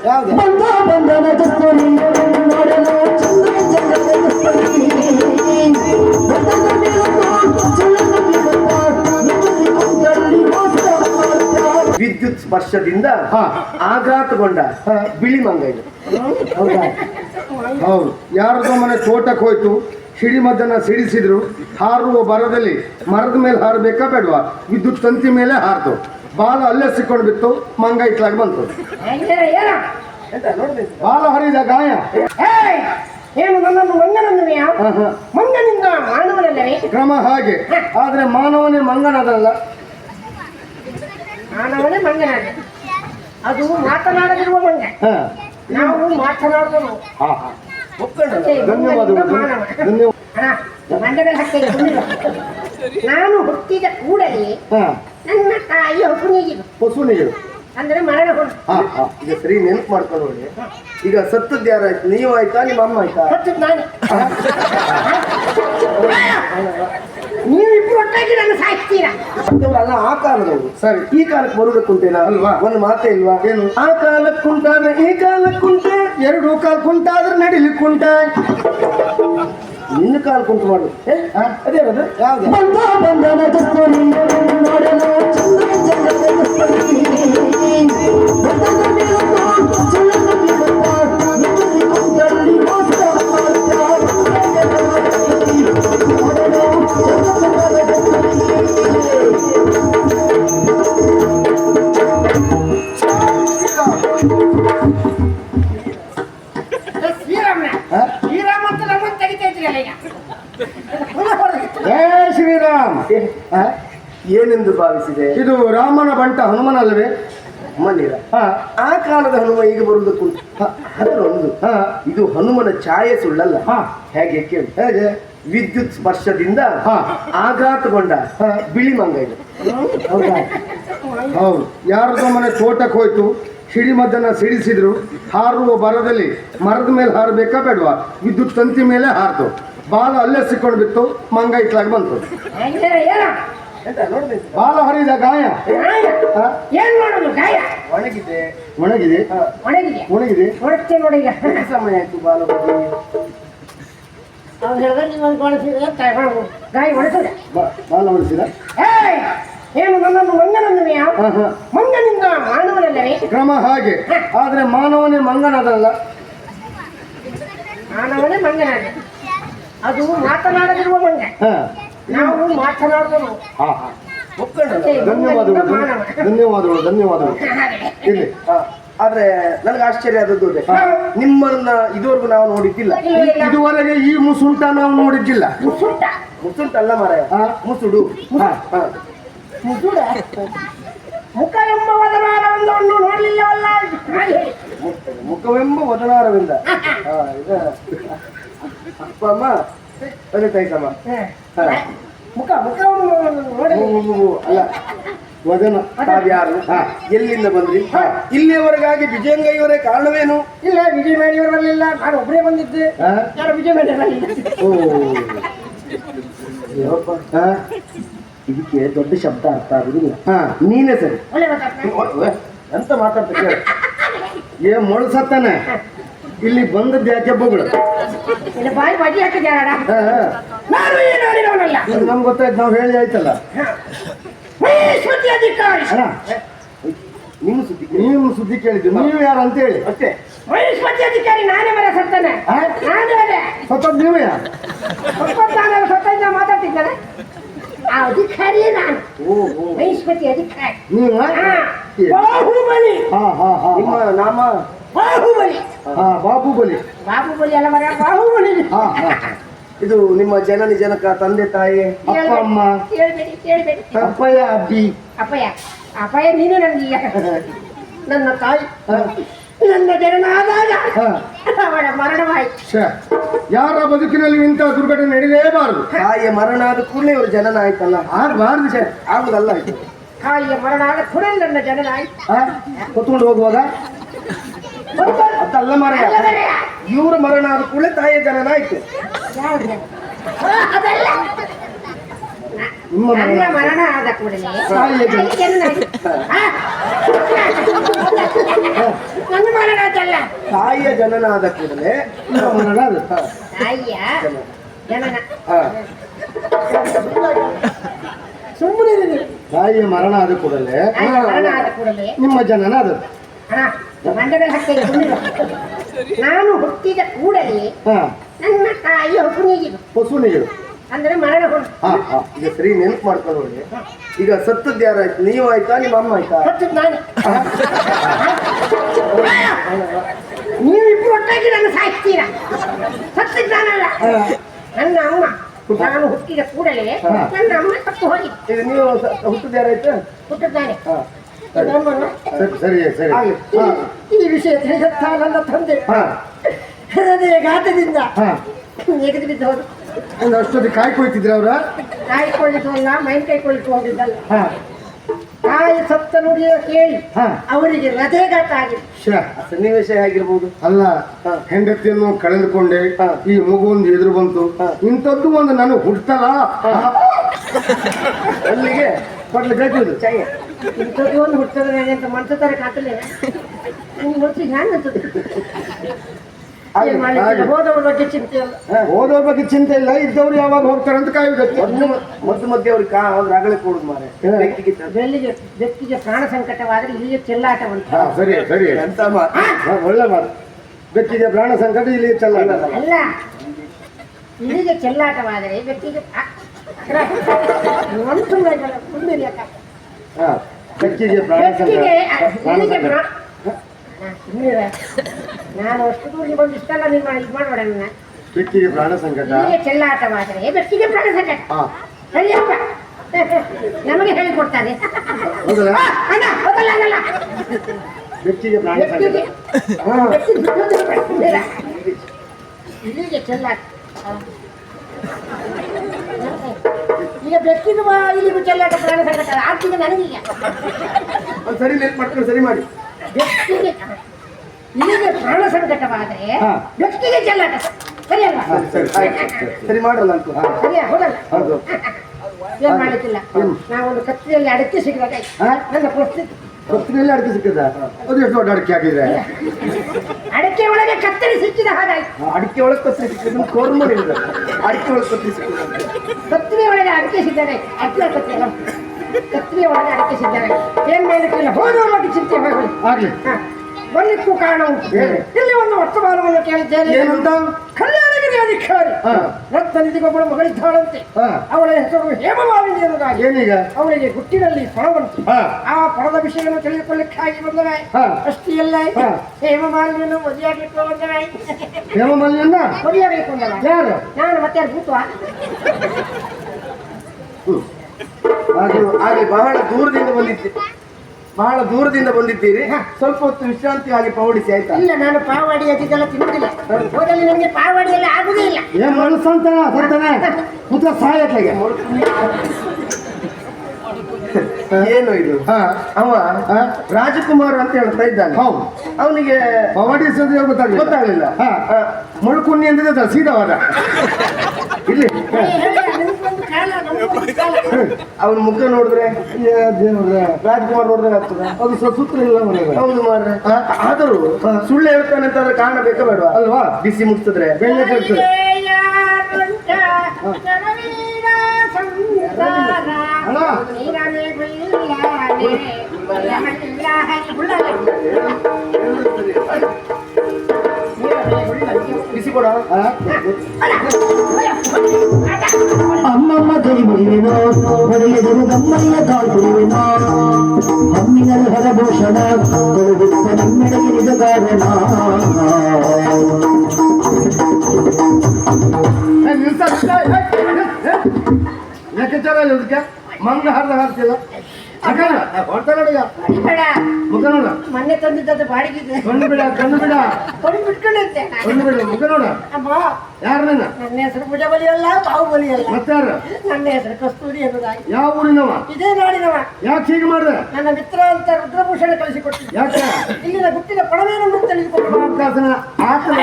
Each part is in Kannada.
ಬಂದ ಕಸ್ತೂರಿ ನೋಡಲು ಚಂದ್ರ ಕಸ್ತೂರಿ. ವಿದ್ಯುತ್ ಸ್ಪರ್ಶದಿಂದ ಹಾ. ಆಘಾತಗೊಂಡ ಬಿಳಿ ಮಂಗ ಇದು. ಹೌದಾ? ಹೌದು. ಯಾರದೋ ಮನೆ ತೋಟಕ್ಕೆ ಹೋಯ್ತು ಸಿಡಿಮದ್ದನ್ನ ಸಿಡಿಸಿದ್ರು ಹಾರುವ ಬರದಲ್ಲಿ ಮರದ ಮೇಲೆ ಹಾರಬೇಕಾ ಬೇಡವಾ? ವಿದ್ಯುತ್ ತಂತಿ ಮೇಲೆ ಹಾರ್ತು ಬಾಲ ಅಲ್ಲೇ ಸಿಕ್ಕೊಂಡು ಬಿತ್ತು ಮಂಗ ಇಟ್ಲಾಗಿ ಬಂತು. ಬಾಲ ಹರಿದ ಗಾಯ! ಏನು ನನ್ನನ್ನು ಮಂಗನನ್ನುವೆಯಾ. ಮಂಗನಿಂದ ಮಾನವನಲ್ಲವೇ? ಕ್ರಮ ಹಾಗೆ. ಆದ್ರೆ ಮಾನವನೇ ಮಂಗನದಲ್ಲ. ಮಾನವನೇ ಮಂಗನಾದ. ಅದು ಮಾತನಾಡದಿರುವ ಮಂಗ. ಹಾ. ನಾವು ಮಾತನಾಡುವುದು ಹಾ, ಹಾ. ಒಪ್ಕೊಂಡಲ್ಲ ಧನ್ಯವಾದಗಳು. ಧನ್ಯವಾದ ಮಂಗನ ಹತ್ತಿರ ಸುಮ್ಮನಿರು. ನಾನು ಹುಟ್ಟಿದ ಕೂಡಲೇ ಹಾ. ನನ್ನ ತಾಯಿ ಹುಟ್ಟುನಿಗಿರು ಹೊಸುನಿಗೆ ಅಂದ್ರೆ ಮರಣ ಹೊಂದ ಹಾ ಹಾ. ಈಗ ಸರಿ ನೆನಪು ಮಾಡ್ಕೊಂಡು ಹೋಗಿ. ಈಗ ಸತ್ತದ್ದು ಯಾರಾಯ್ತು ನೀವು ಆಯ್ತಾ ನಿಮ್ಮ ಅಮ್ಮ ಆಯ್ತಾ? ನಾನು. ನೀವು ಇಬ್ರು ಒಟ್ಟಾಗಿ ನನ್ನ ಸಾಯಿಸ್ತೀರಾ? ಅಲ್ಲ ಆ ಕಾಲದವರು. ಸರಿ. ಈ ಕಾಲಕ್ಕೆ ಬರುವುದಕ್ಕೆ ಉಂಟೇನಾ ಅಲ್ವಾ? ಒಂದು ಮಾತೇ ಇಲ್ವಾ? ಏನು? ಆ ಕಾಲಕ್ಕುಂಟಾದ್ರೆ ಈ ಕಾಲಕ್ಕುಂಟೆ ಎರಡು ಕಾಲ್ ಕುಂಟಾದ್ರೆ ಕುಂಟು ಮಾಡು? ಅದೇ ಅದು? ಯಾವ್ದು? ಬಂದ ಭಾವಿಸಿದೆ. ಇದು ರಾಮನ ಬಂಟ ಹನುಮನಲ್ಲವೇ? ಅಲ್ಲವೇ ಮಂದಿರ ಆ ಕಾಲದ ಹನುಮ ಈಗ ಬರುವುದಕ್ಕುಂಟು ಅದರೊಂದು ಇದು ಹನುಮನ ಛಾಯೆ ಸುಳ್ಳಲ್ಲ. ಹಾ. ಹೇಗೆ ಕೇಳಿ. ಹೇಗೆ? ವಿದ್ಯುತ್ ಸ್ಪರ್ಶದಿಂದ ಹಾ. ಆಘಾತಗೊಂಡ ಹಾ. ಬಿಳಿ ಮಂಗ ಇದು. ಹೌದಾ? ಹೌದು. ಯಾರದೋ ಮನೆ ತೋಟಕ್ಕೆ ಹೋಯ್ತು ಸಿಡಿಮದ್ದನ್ನ ಸಿಡಿಸಿದ್ರು ಹಾರುವ ಬರದಲ್ಲಿ ಮರದ ಮೇಲೆ ಹಾರಬೇಕಾ ಬೇಡವಾ? ವಿದ್ಯುತ್ ತಂತಿ ಮೇಲೆ ಹಾರ್ತು ಬಾಲ ಅಲ್ಲೇ ಸಿಕ್ಕೊಂಡು ಬಿತ್ತು ಮಂಗ ಇಟ್ಲಾಗಿ ಬಂತು. ಬಾಲ ಹರಿದ ಗಾಯ. ಏನ್ ಮಾಡೋದು ಗಾಯ? ಒಣಗಿದೆ. ಒಣಗಿದೆ? ಒಣಗಿದೆ. ಒಣಗಿದೆ? ಹೊರಡ್ತೇನೆ ನೋಡಿ ಈಗ. ಸಮಯ ಆಯ್ತು ಬಾಲ ಅವ್ರು ಹೇಳಿದ್ರೆ ನೀವು ಒಂದು ಒಣಸಿದ್ರೆ ತಗೊಂಡು ಗಾಯ ಒಣಸಿದೆ ಬಾಲ ಒಣಸಿದ! ಏನು ನನ್ನನ್ನು ಮಂಗನನ್ನುವೆಯಾ. ಮಂಗನಿಂದ ಮಾನವನಲ್ಲವೇ? ಕ್ರಮ ಹಾಗೆ. ಆದ್ರೆ ಮಾನವನೇ ಮಂಗನದಲ್ಲ. ಮಾನವನೇ ಮಂಗನ ಅದು ಮಾತನಾಡದಿರುವ ಮಂಗ. ಹಾ. ನಾವು ಮಾತನಾಡುವುದು ಹಾ ಹಾ. ಧನ್ಯವಾದಗಳು ಧನ್ಯವಾದಗಳು ಧನ್ಯವಾದಗಳು. ಇಲ್ಲಿ. ಹಾ. ಆದ್ರೆ ನನಗೆ ಆಶ್ಚರ್ಯ ಆದದ್ದು ಅದೇ. ನಿಮ್ಮನ್ನ ಇದುವರೆಗೂ ನಾವು ನೋಡಿದ್ದಿಲ್ಲ. ಇದುವರೆಗೆ ಈ ಮುಸುಂಟ ನಾವು ನೋಡಿದ್ದಿಲ್ಲ. ಮುಸುಂಟ. ಅಲ್ಲ ಮಾರಾಯ. ಮುಸುಡು. ಹಾ. ಹಾ. ಮುಸುಡ? ಮುಖ ಎಂಬ ವದನಾರವನ್ನು ಹೇಳಿ. ಮುಖ- ಮುಖವೆಂಬ ವದನಾರವಿಂದ. ಹಾ, ಇದು. ಅಪ್ಪ ಅಮ್ಮ ತಂದೆ ತಾಯಿತಮ್ಮ ಹಾ. ಮುಖ ಮುಖ ಅಲ್ಲ. ವದನ ತಾವ್ಯಾರು ಹಾ. ಎಲ್ಲಿಂದ ಬಂದ್ರಿ? ಇಲ್ಲಿಯವರೆಗಾಗಿ ವಿಜಯಂಗಯ್ಯವರೇ ಕಾರಣವೇನು? ಇಲ್ಲ ವಿಜಯ ಮೇಡಿಯವರು ಬರಲಿಲ್ಲ. ನಾನು ಒಬ್ಬರೇ ಬಂದಿದ್ದೆ. ಹಾ? ಯಾರು ವಿಜಯ ಮೇಡಿ ಇದಕ್ಕೆ ದೊಡ್ಡ ಶಬ್ದ ಅರ್ಥ ಆಗುದಿಲ್ಲ. ಹಾ ನೀನೇ ಸರಿ. ಎಂತ ಮಾತಾಡ್ತ ಏ ಮೊಳಸತ್ತಾನೆ? ಇಲ್ಲಿ ಬಂದದ್ದು ಯಾಕೆ ಬೊಗಳು ಇಲ್ಲ ಬಾಯಿ ಬಡ್ಡಿ ಹಾಕಿದ್ಯಾರ. ನಾನು ನಮ್ಗೆ ಗೊತ್ತಾಯ್ತು ನಾವು ಹೇಳಿ ಆಯ್ತಲ್ಲ? ನಿಮ್ ಅಧಿಕಾರಿ. ನಿಮ್ಮ ಸುದ್ದಿ. ನೀವು ಸುದ್ದಿ ಕೇಳಿದ್ದು ನೀವು. ಯಾರು ಅಂತ ಹೇಳಿ. ಅಷ್ಟೇ. ಅಧಿಕಾರಿ ನಾನೇ ಮರ ಸತ್ತಾನೆ? ನಾನೇ ಅದೇ. ಸತ್ತದ್ ನೀವೇ? ಯಾರು ನಾನು ಸತ್ತಿದ್ದ ಮಾತಾಡ್ತಿದ್ದಾನೆ. ಆ ಅಧಿಕಾರಿಯೇ ನಾನು. ಮಹೇಶ್ವತಿ ಅಧಿಕಾರಿ. ನೀವು? ಹಾ. ಬಾಹುಬಲಿ. ಹಾ ಹಾ ಹಾ. ನಿಮ್ಮ ನಾಮ? ಬಾಹುಬಲಿ. ಹಾ ಬಾಬುಬಲಿ ಬಾಹುಬಲಿ ಅಲ್ಲ ಮರ ಬಾಹುಬಲಿ ಹಾ ಹಾ ಇದು ನಿಮ್ಮ ಜನನಿ ಜನಕ ತಂದೆ ತಾಯಿ ಅಪ್ಪ ಅಮ್ಮ. ಕೇಳ್ಬೇಡಿ ಕೇಳ್ಬೇಡಿ ಅಪ್ಪಯ್ಯ ಅಬ್ಬಿ. ಅಪ್ಪಯ್ಯ ಅಪ್ಪಯ್ಯ ನೀನು ನನಗೆ ನನ್ನ ತಾಯಿ ನನ್ನ ಜನನ ಆದಾಗ ಹಾ. ಅವಳ ಮರಣವಾಯಿತು. ಯಾರ ಬದುಕಿನಲ್ಲಿ ಇಂಥ ದುರ್ಘಟನೆ ನಡೆಯಲೇಬಾರದು? ತಾಯಿಯ ಮರಣ ಆದ ಕೂಡಲೇ ಇವರು ಜನನ ಆಯ್ತಲ್ಲ ಆಗಬಾರದು ಸರ್ ಆಗುದಲ್ಲ ಇದು. ತಾಯಿಯ ಮರಣ ಆದ ಕೂಡಲೇ ನನ್ನ ಜನನ ಆಯ್ತು ಹಾ? ಹೊತ್ಕೊಂಡು ಹೋಗುವಾಗ? ಅದಲ್ಲ ಮರೆಯ ಇವರ ಮರಣ ಆದ ಕೂಡಲೇ ತಾಯಿಯ ಜನನ ಆಯ್ತು ಯಾವ್ದು? ಅದಲ್ಲ ನಿಮ್ಮ ನನ್ನ ಮರಣ ಮರಣ ಆದ ಕೂಡಲೇ ತಾಯಿಯ ಜನನ. ತಾಯಿಯ ಜನನ ಆಯ್ತು. ಆ? ನನ್ನ ಮರನಾದಲ್ಲ ತಾಯಿಯ ಜನನ ಆದ ಕೂಡಲೇ ನಿಮ್ಮ ಮರಣ ಅದು. ಹ. ತಾಯಿಯ ಜನನ ಹಾ. ಸುಮ್ಮನೆ ತಾಯಿಯ ಮರಣ ಆದ ಕೂಡಲೇ ತಾಯಿಯ ಮರಣ ಆದ ಕೂಡಲೇ ನಿಮ್ಮ ಜನನ ಅದು ನಾನು ಹುಟ್ಟಿದ ಕೂಡಲೇ ಹಾ. ನನ್ನ ತಾಯಿ ಹೊಕ್ಕುನಿಗೆ ಹೊಸುನಿಗಳು ಅಂದ್ರೆ ಮರಣ ಈಗ ಸರಿ ನೆನಪು ಮಾಡ್ಕೊಂಡು ಹೋಗಿ ಈಗ ಸತ್ತದ್ದು ಯಾರಾಯ್ತು? ನೀವು ಆಯ್ತಾ ನಿಮ್ಮ ಅಮ್ಮ ಆಯ್ತಾ? ನಾನೇ. ನೀವು ಇಬ್ರು ಒಟ್ಟಾಗಿ ನನ್ನ ಸಾಯ್ತೀರಾ ಸತ್ತಿದ್ದಾನಲ್ಲ ನನ್ನ ಅಮ್ಮ ನಾನು ಹುಟ್ಟಿದ ಕೂಡಲೇ ನನ್ನ ಅಮ್ಮ ಸತ್ತು ಹೋಗಿ ನೀವು ಹುಟ್ಟದ್ದು ಯಾರಾಯ್ತು? ಹುಟ್ಟಿದ್ದಾನೆ. ಸರಿ ಸರಿ ಸರಿ ಈ ವಿಷಯ ತಿಳಿಸುತ್ತ ನನ್ನ ತಂದೆ ಹೃದಯ ಘಾತದಿಂದ ಒಂದು ಅಷ್ಟೊತ್ತಿಗೆ ಕಾಯ್ಕೊಳ್ತಿದ್ರ ಅವ್ರ? ಕಾಯ್ಕೊಳ್ಳಿಕ್ಕೆ ಅಲ್ಲ ಮೈನ್ ಕೈಕೊಳ್ಳಿಕ್ಕೆ ಹೋಗಿದ್ದಲ್ಲ. ಹಾ. ತಾಯಿ ಸತ್ತ ನುಡಿಯ ಕೇಳಿ ಹಾ. ಅವರಿಗೆ ಹೃದಯಘಾತ ಆಗಿದೆ ಶ್ಯಾ. ಆ ಸನ್ನಿವೇಶ ಆಗಿರ್ಬೋದು ಅಲ್ಲ. ಹೆಂಡತಿಯನ್ನು ಕಳೆದುಕೊಂಡೆ ಈ ಮಗು ಒಂದು ಎದುರು ಬಂತು. ಇಂಥದ್ದು ಒಂದು ನಾನು ಹುಡ್ತಲ್ಲ? ಅಲ್ಲಿಗೆ ಕೊಡ್ಲಿ ಬೇಕು ಚಾಯ. ಇಂಥದ್ದು ಒಂದು ಹುಟ್ಟದ ನನಗೆ ಅಂತ ಮನ್ಸ ತರ ಕಾತಲೇ ನಿಮ್ಗೆ ಮನ್ಸಿಗೆ ಹ್ಯಾಂಗ ಹೋದವ್ರ ಬಗ್ಗೆ ಚಿಂತೆ ಇಲ್ಲ ಓದೋ ಬಗ್ಗೆ ಚಿಂತೆ ಇಲ್ಲ ಇದ್ದವ್ರು ಯಾವಾಗ ಹೋಗ್ತಾರೆ ಅಂತ ಕಾಯ್ ಮೊದ್ಲು ಮಧ್ಯ ಮಧ್ಯೆ ಅವ್ರಿಗೆ ಕಾ ಅವ್ರ ರಗಳೆ ಕೊಡುದು ಮಾರೆ ಬೆಲ್ಲಿಗೆ ವ್ಯಕ್ತಿಗೆ ಪ್ರಾಣ ಸಂಕಟವಾದ್ರೆ ಇಲ್ಲಿಗೆ ಚೆಲ್ಲಾಟ ಬಂತು ಸರಿ ಸರಿ ಎಂತ ಒಳ್ಳೆ ಮಾತು ಬೆಕ್ಕಿಗೆ ಪ್ರಾಣ ಸಂಕಟ ಇಲ್ಲಿ ಚೆಲ್ಲಾಟ ಅಲ್ಲ ಇಲ್ಲಿಗೆ ಚೆಲ್ಲಾಟವಾದರೆ ವ್ಯಕ್ತಿಗೆ ಸುಮ್ಮನೆ ಯಾಕೆ? ಬೆಕ್ಕಿಗೆ ಪ್ರಾಣ ಪ್ರಾಣ ಇಲ್ಲಿಗೆ ಸಂಕಟ ಸುಮ್ನಿರೆ. ನಾನು ಅಷ್ಟು ದೂರ ಬಂದು ಇಷ್ಟೆಲ್ಲ ನಿಮ್ಮ ಇದು ಮಾಡಬೇಡ ನನ್ನ ಬೆಕ್ಕಿಗೆ ಪ್ರಾಣ ಸಂಕಟ ಇಲ್ಲಿಗೆ ಚೆಲ್ಲಾಟವಾದರೆ ಬೆಕ್ಕಿಗೆ ಪ್ರಾಣ ಸಂಕಟ ಹಾ. ಸರಿಯಪ್ಪ ನಮಗೆ ಹೇಳಿಕೊಡ್ತಾರೆ ಹೌದಲ್ಲ ಆ, ಅಣ್ಣ. ಬೆಕ್ಕಿಗೆ ಪ್ರಾಣ ಸಂಕಟ ಹಾ. ಇಲ್ಲಿಗೆ ಚೆಲ್ಲಾಟ. ಆ. ಈಗ ಬೆಕ್ಕಿಗೆ ಇಲ್ಲಿ ಚೆಲ್ಲಾಟ ಪ್ರಾಣ ಸಂಕಟ ಆಗ್ತಿದೆ ನನಗೀಗ ಒಂದ್ ಸರಿ ನೆನ್ಪು ಮಾಡ್ಕೊಂಡು ಸರಿ ಮಾಡಿ. ಬೆಕ್ಕಿಗೆ ಇಲ್ಲಿಗೆ ಪ್ರಾಣ ಸಂಕಟವಾದರೆ ಹಾ. ವ್ಯಕ್ತಿಗೆ ಚೆಲ್ಲಾಟ. ಸರಿಯಲ್ವಾ ಹಾ, ಸರಿ ಆಯ್ತು, ಸರಿ. ಸರಿ ಮಾಡಲ್ಲ ಅಂತ ಸರಿಯಾ? ಹೌದಲ್ಲ ಹೌದು. ಏನ್ ಮಾಡಲಿಕ್ಕಿಲ್ಲ. ನಾವೊಂದು ಕತ್ತಿಯಲ್ಲಿ ಅಡಕೆ ಸಿಗಬೇಕಾಯ್ತು. ಹಾ? ನನ್ನ ಪರಿಸ್ಥಿತಿ ಕೊತ್ತಿನಲ್ಲಿ ಅಡಿಕೆ ಸಿಕ್ಕಿದ. ಅದು ಎಷ್ಟು ದೊಡ್ಡ ಅಡಿಕೆ ಆಗಿದೆ ಅಡಿಕೆ ಒಳಗೆ ಕತ್ತರಿ ಸಿಕ್ಕಿದ ಹಾಗಾಯ್ತು ಅಡಿಕೆ ಒಳಗೆ ಕತ್ರಿ ಕೋರ್ ಕೋರ್ಮ ಅಡಿಕೆ ಒಳಗೆ ಕತ್ತರಿ ಸಿಕ್ಕಿದೆ. ಕತ್ತರಿ ಒಳಗೆ ಅಡಿಕೆ ಸಿದ್ದರೆ ಅಟ್ಲ ಕತ್ತರಿ ಕತ್ತರಿ ಒಳಗೆ ಅಡಿಕೆ ಸಿದ್ದರೆ ಏನ್ ಮಾಡಲಿಕ್ಕಿಲ್ಲ ಹೋಗುವ ಬಗ್ಗೆ ಚಿಂತೆ ಹೋಗಲಿ ಆಗ್ಲಿ. ಬರ್ಲಿಕ್ಕೂ ಕಾರಣ ಉಂಟು. ಇಲ್ಲಿ ಒಂದು ವರ್ತಮಾನವನ್ನು ಕೇಳಿದ್ದೇನೆ. ಏನಂತ? ಕಲ್ಯಾಣಗಿರಿ ಅಧಿಕಾರಿ. ಹಾ. ರಕ್ತ ನಿಧಿಗೊಬ್ಬಳು ಮಗಳಿದ್ದಾಳಂತೆ. ಅವಳ ಹೆಸರು ಹೇಮಮಾಲಿನಿ ಎನ್ನುವುದಾಗಿ. ಏನೀಗ? ಅವಳಿಗೆ ಗುಟ್ಟಿನಲ್ಲಿ ಪಣವಂತೆ. ಆ ಪಣದ ವಿಷಯವನ್ನು ತಿಳಿದುಕೊಳ್ಳಿಕ್ಕಾಗಿ ಬಂದವೆ. ಅಷ್ಟೇ ಅಲ್ಲ. ಹಾ. ಹೇಮಮಾಲಿನಿಯನ್ನು ಮದುವೆಯಾಗಲಿಕ್ಕೆ ಬಂದವೆ? ಹೇಮಮಲ್ಲಿಯನ್ನ ಮದುವೆಯಾಗಲಿಕ್ಕೆ ಬಂದವ? ಯಾರು? ನಾನು ಮತ್ತೆ ಭೂತ್ವ ಹಾಗೆ ಹಾಗೆ ಬಹಳ ದೂರದಿಂದ ಬಂದಿದ್ದೆ. ಬಹಳ ದೂರದಿಂದ ಬಂದಿದ್ದೀರಿ. ಸ್ವಲ್ಪ ಹೊತ್ತು ವಿಶ್ರಾಂತಿಯಾಗಿ ಪಾವಡಿಸಿ ಆಯ್ತಾ? ಇಲ್ಲ ನಾನು ಪಾವಾಡಿ ಅದಿದ್ದೆಲ್ಲ ತಿನ್ನುವುದಿಲ್ಲ. ಹೋದಲ್ಲಿ ನನಗೆ ಪಾವಡಿ ಎಲ್ಲ ಆಗುದೇ ಇಲ್ಲ. ಏನ್ ಮನಸ್ಸಂತಾನ ಬರ್ತಾನೆ ಮುತ್ತ ಸಾಯತ್ಲೆಗೆ ಏನು ಇದು? ಹಾ. ಅವ? ರಾಜಕುಮಾರ್ ಅಂತ ಹೇಳ್ತಾ ಇದ್ದಾನೆ. ಹೌದು. ಅವನಿಗೆ ಪವಾಡಿಸೋದು ಗೊತ್ತಾಗಲಿಲ್ಲ. ಗೊತ್ತಾಗಲಿಲ್ಲ. ಮೊಳ್ಕುಣ್ಣಿ ಅಂದಿದ್ದ ಸೀದಾವಾದ ಇಲ್ಲಿ. ಅವನ ಮುಖ ನೋಡಿದ್ರೆ ರಾಜ್ಕುಮಾರ್ ನೋಡಿದ್ರೆ ಆಗ್ತದೆ. ಅದು ಸುತ್ತಲೂ ಸೂತ್ರ ಇಲ್ಲ ಮನೆಗೆ ಹೌದು ಮಾರ್ರೆ. ಆದರೂ ಸುಳ್ಳು ಹೇಳ್ತಾನೆ ಅಂತ ಅದರ ಕಾರಣ ಬೇಕ ಬೇಡ? ಅಲ್ವಾ? ಬಿಸಿ ಮುಗಿಸಿದ್ರೆ ಬೆಣ್ಣೆ ಅಲ್ಲ. ಬಿಸಿ ಕೊಡ. ಕೈ ಮುರಿವೆನೋ ಹೊಡೆಯದರು ನಮ್ಮಯ್ಯ ಕಾಲ್ ಕುರಿವೆನೋ ಹಮ್ಮಿನಲ್ಲಿ ಹರಭೂಷಣ ಕೊಡುಗುತ್ತ ನಿಮ್ಮೆಡೆಗೆ ನಿಜ ಕಾರಣ ಏ, ನಿಲ್ಸ, ನಿಲ್ಸ, ಏ, ಏ, ಏ. ಲೆಕ್ಕಾಚಾರ ಇಲ್ಲ ಇದಕ್ಕೆ? ಮಂಗ ಹರಿದ ಹಾಕ್ತಿಲ್ಲ ಮುಖ ನೋಡ ಮೊನ್ನೆ ತಂದಿದ್ದದ್ದು ಬಾಡಿಗೆ. ಕಣ್ಣು ಬಿಡ ಕಣ್ಣು ಬಿಡ. ಕೊಡಿ ಬಿಟ್ಕೊಂಡಿದ್ದೆ ಕಣ್ಣು ಬಿಡ ಮುಖ ನೋಡ ಯಾರು ನೀನು ನನ್ನ ಹೆಸರು ಭುಜಬಲಿ ಅಲ್ಲ ಬಾಹುಬಲಿ ಅಲ್ಲ. ಮತ್ತಾರು? ನನ್ನ ಹೆಸರು ಕಸ್ತೂರಿ ಎನ್ನುವುದಾಗಿ. ಯಾವ ಊರಿನವ? ಇದೇ ನಾಡಿನವ. ಯಾಕೆ ಹೀಗೆ ಮಾಡ್ದೆ? ನನ್ನ ಮಿತ್ರ ಅಂತ ರುದ್ರಭೂಷಣ ಕಳಿಸಿಕೊಟ್ಟಿದ್ದೆ. ಯಾಕೆ? ಇಲ್ಲಿನ ಗುಟ್ಟಿನ ಪಣವೇನನ್ನು ತಿಳಿದುಕೊಂಡು ಅವಕಾಶನ ಆತನ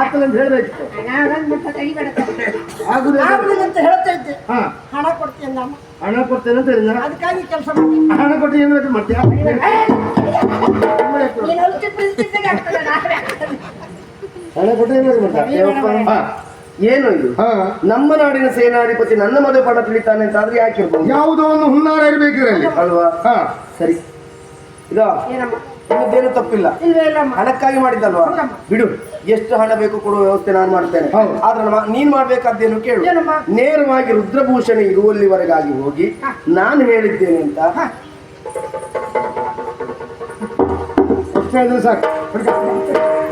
ಆತನ ಅಂತ ಹೇಳ್ಬೇಕಿತ್ತು. ಆಗುದಿಲ್ಲ ಅಂತ ಹೇಳ್ತಾ ಇದ್ದೆ. ಹಣ ಕೊಡ್ತೀನಿ ನಮ್ಮ ಹಣ ಕೊಡ್ತೇನೆ ಅಂತ ಹೇಳಿದ ಅದಕ್ಕಾಗಿ ಕೆಲಸ ಮಾಡಿ ಹಣ ಕೊಟ್ಟು ಏನು ಬೇಕು ಮಾಡ್ತೀಯಾ. ಹಣ ಕೊಟ್ಟು ಏನು ಬೇಕು ಏನು ಇದು ನಮ್ಮ ನಾಡಿನ ಸೇನಾಧಿಪತಿ ನನ್ನ ಮದುವೆ ಪಣ ತಿಳಿತಾನೆ ಅಂತ ಆದ್ರೆ ಯಾಕಿರ್ಬೋದು ಯಾವುದೋ ಒಂದು ಹುನ್ನಾರ ಇರಬೇಕು ಇದರಲ್ಲಿ ಅಲ್ವಾ ಹಾ ಸರಿ ಇದಾ ಏನಮ್ಮ ನಿಮ್ಮದೇನು ತಪ್ಪಿಲ್ಲ ಹಣಕ್ಕಾಗಿ ಮಾಡಿದ್ದಲ್ವಾ. ಬಿಡು ಎಷ್ಟು ಹಣ ಬೇಕು ಕೊಡುವ ವ್ಯವಸ್ಥೆ ನಾನು ಮಾಡ್ತೇನೆ. ಆದ್ರೆ ನೀನ್ ಮಾಡ್ಬೇಕಾದ್ದೇನು ಕೇಳು. ನೇರವಾಗಿ ರುದ್ರಭೂಷಣ ಇರುವಲ್ಲಿವರೆಗಾಗಿ ಹೋಗಿ ನಾನು ಹೇಳಿದ್ದೇನೆ ಅಂತ. ಸಾಕು.